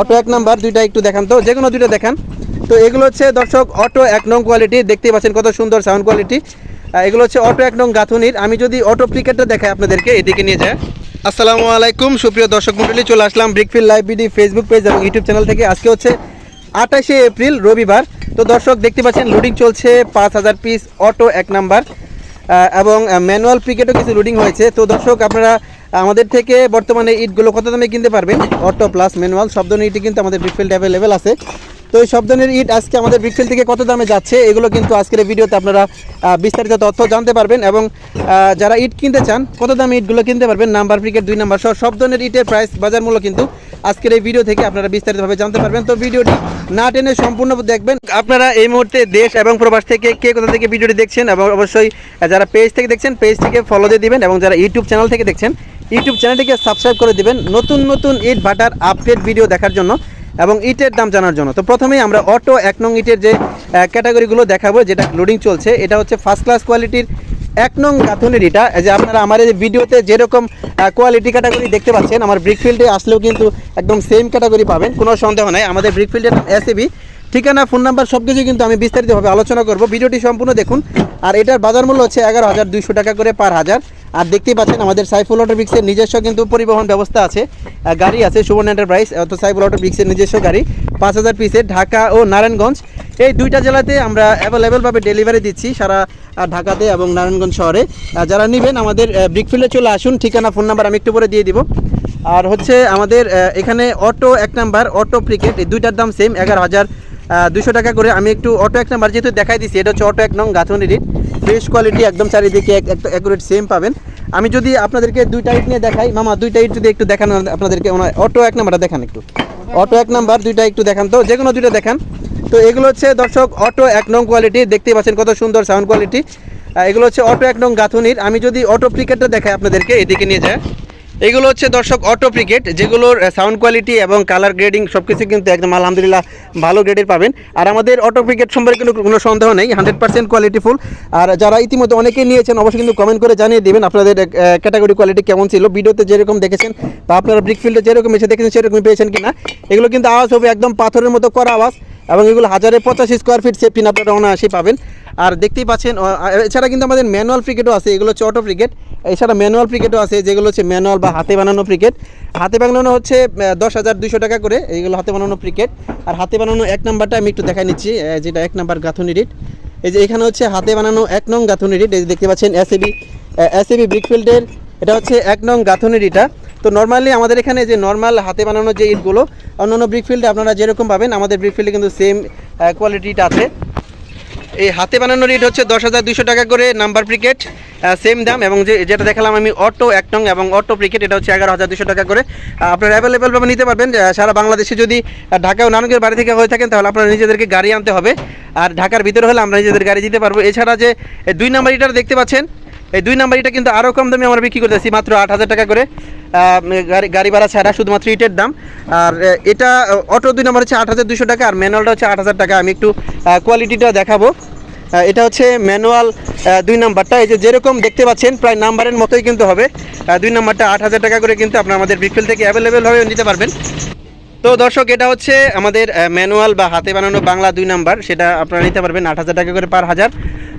Auto এক number, দুইটা একটু দেখান তো, যে কোনো দুইটা দেখান। তো এগুলো হচ্ছে দর্শক, অটো এক নং কোয়ালিটি দেখতেই পাচ্ছেন কত সুন্দর সাউন্ড কোয়ালিটি এগুলো হচ্ছে অটো এক নং গাঁথুনির। আমি যদি অটো প্রিকেটটা দেখাই আপনাদেরকে, এদিকে নিয়ে যায়। আসসালামু আলাইকুম, সুপ্রিয় দর্শক মন্ডলী চলে আসলাম brickfield live BD Facebook page এবং ইউটিউব চ্যানেল থেকে। আজকে হচ্ছে আঠাশে এপ্রিল, রবিবার। তো দর্শক, দেখতে পাচ্ছেন লোডিং চলছে পাঁচ হাজার পিস অটো এক নাম্বার। এবং ম্যানুয়াল প্রিকেটও কিছু লোডিং হয়েছে। তো দর্শক, আপনারা আমাদের থেকে বর্তমানে ইটগুলো কত দামে কিনতে পারবেন? অটো প্লাস ম্যানুয়াল, সব ধরনের ইটই কিন্তু আমাদের ব্রিকফিল্ড অ্যাভেলেবেল আছে। তো এই সব ধরনের ইট আজকে আমাদের ব্রিকফিল্ড থেকে কত দামে যাচ্ছে, এগুলো কিন্তু আজকের ভিডিওতে আপনারা বিস্তারিত তথ্য জানতে পারবেন এবং যারা ইট কিনতে চান, কত দামে ইটগুলো কিনতে পারবেন, নাম্বার প্রিকেট দুই নাম্বার সহ সব ধরনের ইটের প্রাইস বাজার মূল্য কিন্তু আজকের এই ভিডিও থেকে আপনারা বিস্তারিতভাবে জানতে পারবেন। তো ভিডিওটি না টেনে সম্পূর্ণ দেখবেন। আপনারা এই মুহূর্তে দেশ এবং প্রবাস থেকে কে কোথা থেকে ভিডিওটি দেখছেন, এবং অবশ্যই যারা পেজ থেকে দেখছেন পেজ থেকে ফলো দিয়ে দিবেন, এবং যারা ইউটিউব চ্যানেল থেকে দেখছেন ইউটিউব চ্যানেলটিকে সাবস্ক্রাইব করে দিবেন নতুন নতুন ইট ভাটার আপডেট ভিডিও দেখার জন্য এবং ইটের দাম জানার জন্য। তো প্রথমেই আমরা অটো এক নং ইটের যে ক্যাটাগরিগুলো দেখাবো, যেটা লোডিং চলছে, এটা হচ্ছে ফার্স্ট ক্লাস কোয়ালিটির এক নং গাঁথুনির এই যে আপনারা আমার এই ভিডিওতে যেরকম কোয়ালিটি ক্যাটাগরি দেখতে পাচ্ছেন, আমার ব্রিকফিল্ডে আসলেও কিন্তু একদম সেম ক্যাটাগরি পাবেন, কোনো সন্দেহ নাই। আমাদের ব্রিকফিল্ডের নাম এসএবি ঠিকানা ফোন নাম্বার সব কিছু কিন্তু আমি বিস্তারিতভাবে আলোচনা করব। ভিডিওটি সম্পূর্ণ দেখুন। আর এটার বাজার মূল্য হচ্ছে এগারো হাজার টাকা করে পার হাজার। আর দেখতেই পাচ্ছেন আমাদের সাইফুল অটো ব্রিক্সের নিজস্ব কিন্তু পরিবহন ব্যবস্থা আছে। গাড়ি আছে সুবর্ণ এন্টারপ্রাইজ অত সাইফুল অটো ব্রিক্সের নিজস্ব গাড়ি। পাঁচ হাজার পিসের ঢাকা ও নারায়ণগঞ্জ। এই দুইটা জেলাতে আমরা অ্যাভেলেবেলভাবে ডেলিভারি দিচ্ছি সারা ঢাকাতে এবং নারায়ণগঞ্জ শহরে। যারা নেবেন আমাদের ব্রিকফিল্ডে চলে আসুন, ঠিকানা ফোন নাম্বার আমি একটু পরে দিয়ে দিব। আর হচ্ছে আমাদের এখানে অটো এক নাম্বার অটো প্রিকেট এই দুইটার দাম সেম এগারো হাজার দুশো টাকা করে আমি একটু অটো এক নাম্বার যেহেতু দেখাই দিচ্ছি এটা হচ্ছে অটো এক নং গাঁথনির ফ্রেশ কোয়ালিটি একদম চারিদিকে অ্যাকুরেট সেম পাবেন। আমি যদি আপনাদেরকে দুইটা ইট নিয়ে দেখাই, মামা, দুইটা ইট যদি একটু দেখান, আপনাদেরকে ওনার অটো এক নাম্বারটা দেখান একটু। অটো এক নাম্বার, দুইটা একটু দেখান তো, যে কোনো দুইটা দেখান। তো এগুলো হচ্ছে দর্শক অটো এক নং কোয়ালিটি দেখতেই পাচ্ছেন কত সুন্দর সাউন্ড কোয়ালিটি এগুলো হচ্ছে অটো এক নং গাঁথনির। আমি যদি অটো প্রিকেটটা দেখাই আপনাদেরকে, এদিকে নিয়ে যায়। এগুলো হচ্ছে দর্শক অটো ক্রিকেট যেগুলোর সাউন্ড কোয়ালিটি এবং কালার গ্রেডিং সব কিছু কিন্তু একদম আলহামদুলিল্লাহ ভালো গ্রেডের পাবেন। আর আমাদের অটো ক্রিকেট সম্পর্কে কোনো কোনো সন্দেহ নেই হান্ড্রেড পার্সেন্ট কোয়ালিটিফুল আর যারা ইতিমধ্যে অনেকেই নিয়েছেন, অবশ্যই কিন্তু কমেন্ট করে জানিয়ে দেবেন আপনাদের ক্যাটাগরি কোয়ালিটি কেমন ছিল। ভিডিওতে যেরকম দেখেছেন বা আপনারা ব্রিকফিল্ডে যেরকম এসে দেখেছেন সেরকম পেয়েছেন কিনা। এগুলো কিন্তু আওয়াজ হবে একদম পাথরের মতো করা আওয়াজ এবং এগুলো হাজারে পঁচাশি স্কোয়ার ফিট সেফটি আপনারা অনায়াসেই পাবেন। আর দেখতেই পাচ্ছেন এছাড়া কিন্তু আমাদের ম্যানুয়াল ক্রিকেটও আছে, এগুলো হচ্ছে অটো ক্রিকেট এছাড়া ম্যানুয়াল ক্রিকেটও আছে, যেগুলো হচ্ছে ম্যানুয়াল বা হাতে বানানো ক্রিকেট হাতে বানানো হচ্ছে দশ হাজার দুশো টাকা করে এইগুলো হাতে বানানো ক্রিকেট আর হাতে বানানো এক নাম্বারটা আমি একটু দেখাই নিচ্ছি যেটা এক নাম্বার গাঁথুনি রিট এই যে এখানে হচ্ছে হাতে বানানো এক নং গাঁথুনি রিট এই যে দেখতে পাচ্ছেন এসএবি এসএবি ব্রিকফিল্ডের এটা হচ্ছে এক নং গাঁথুনি ইটা তো নর্মালি আমাদের এখানে যে নর্মাল হাতে বানানো যে ইটগুলো অন্যান্য ব্রিকফিল্ডে আপনারা যেরকম পাবেন, আমাদের ব্রিকফিল্ডে কিন্তু সেম কোয়ালিটিটা আছে। এই হাতে বানানো রেট হচ্ছে দশ হাজার দুশো টাকা করে নাম্বার প্রিকেট সেম দাম এবং যে যেটা দেখালাম আমি অটো এক নং এবং অটো প্রিকেট এটা হচ্ছে এগারো হাজার দুশো টাকা করে। আপনারা অ্যাভেলেবেলভাবে নিতে পারবেন। সারা বাংলাদেশে যদি ঢাকা ও নানকের বাড়ি থেকে হয়ে থাকেন, তাহলে আপনারা নিজেদেরকে গাড়ি আনতে হবে। আর ঢাকার ভিতরে হলে আমরা নিজেদের গাড়ি দিতে পারব। এছাড়া যে দুই নাম্বার ইটার দেখতে পাচ্ছেন এই দুই নাম্বার ইটা কিন্তু আরও কম দামে আমরা বিক্রি করতেছি, মাত্র আট হাজার টাকা করে। গাড়ি গাড়ি ভাড়া ছাড়া শুধুমাত্র ইটের দাম। আর এটা অটো দুই নাম্বার হচ্ছে আট হাজার দুশো টাকা, আর ম্যানুয়ালটা হচ্ছে আট হাজার টাকা। আমি একটু কোয়ালিটিটা দেখাবো। এটা হচ্ছে ম্যানুয়াল দুই নাম্বারটা। এই যে যেরকম দেখতে পাচ্ছেন, প্রায় নাম্বারের মতোই কিন্তু হবে। দুই নাম্বারটা আট হাজার টাকা করে কিন্তু আপনার আমাদের বিকফিল থেকে অ্যাভেলেবেল অ্যাভেলেবেলভাবে নিতে পারবেন। তো দর্শক, এটা হচ্ছে আমাদের ম্যানুয়াল বা হাতে বানানো বাংলা দুই নাম্বার। সেটা আপনারা নিতে পারবেন আট হাজার টাকা করে পার হাজার।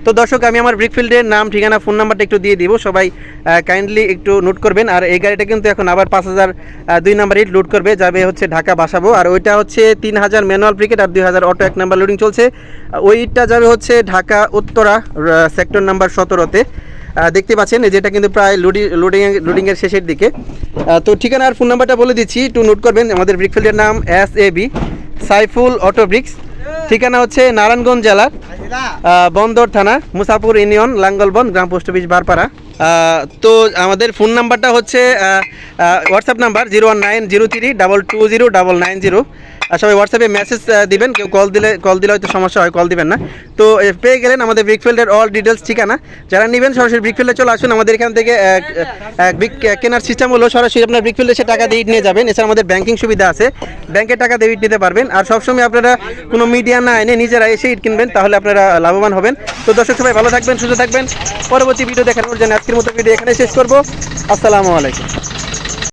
তো দর্শক, আমি আমার ব্রিকফিল্ডের নাম, ঠিকানা, ফোন নাম্বারটা একটু দিয়ে দিব। সবাই কাইন্ডলি একটু নোট করবেন। আর এই গাড়িটা কিন্তু এখন আবার পাঁচ হাজার দুই নাম্বার ইট লোড করবে। যাবে হচ্ছে ঢাকা বাসাবো। আর ওইটা হচ্ছে তিন হাজার ম্যানুয়াল ব্রিকেট আর দুই হাজার অটো এক নাম্বার লোডিং চলছে। ওই ইটটা যাবে হচ্ছে ঢাকা উত্তরা সেক্টর নাম্বার সতেরোতে। দেখতে পাচ্ছেন যেটা কিন্তু প্রায় লোডিং লোডিং লোডিংয়ের শেষের দিকে। তো ঠিকানা আর ফোন নাম্বারটা বলে দিচ্ছি। একটু নোট করবেন। আমাদের ব্রিকফিল্ডের নাম S A B Saiful auto bricks ঠিকানা হচ্ছে নারায়ণগঞ্জ জেলার বন্দর থানা মুসাপুর ইউনিয়ন লাঙ্গলবন গ্রাম পোস্ট অফিস বারপাড়া। তো আমাদের ফোন নাম্বারটা হচ্ছে WhatsApp number zero one nine zero three, double two zero, double nine zero. আর সবাই হোয়াটসঅ্যাপে মেসেজ দিবেন, কেউ কল দিলে কল দিলে হয়তো সমস্যা হয় কল দিবেন না। তো পেয়ে গেলেন আমাদের ব্রিকফিল্ডের অল ডিটেলস ঠিকানা। যারা নেবেন সরাসরি ব্রিকফিল্ডে চলে আসুন, আমাদের এখান থেকে কেনার সিস্টেম হলো সরাসরি আপনার ব্রিকফিল্ডে সে টাকা দিয়ে নিয়ে যাবেন। এছাড়া আমাদের ব্যাংকিং সুবিধা আছে। ব্যাংকে টাকা দিয়ে ইট নিতে পারবেন। আর সবসময় আপনারা কোনো মিডিয়া না এনে নিজেরা এসে ইট কিনবেন, তাহলে আপনারা লাভবান হবেন। তো দর্শক সবাই ভালো থাকবেন, সুস্থ থাকবেন। পরবর্তী ভিডিও দেখানোর জন্য আজকের মতো ভিডিও এখানে শেষ করব। আসসালামু আলাইকুম।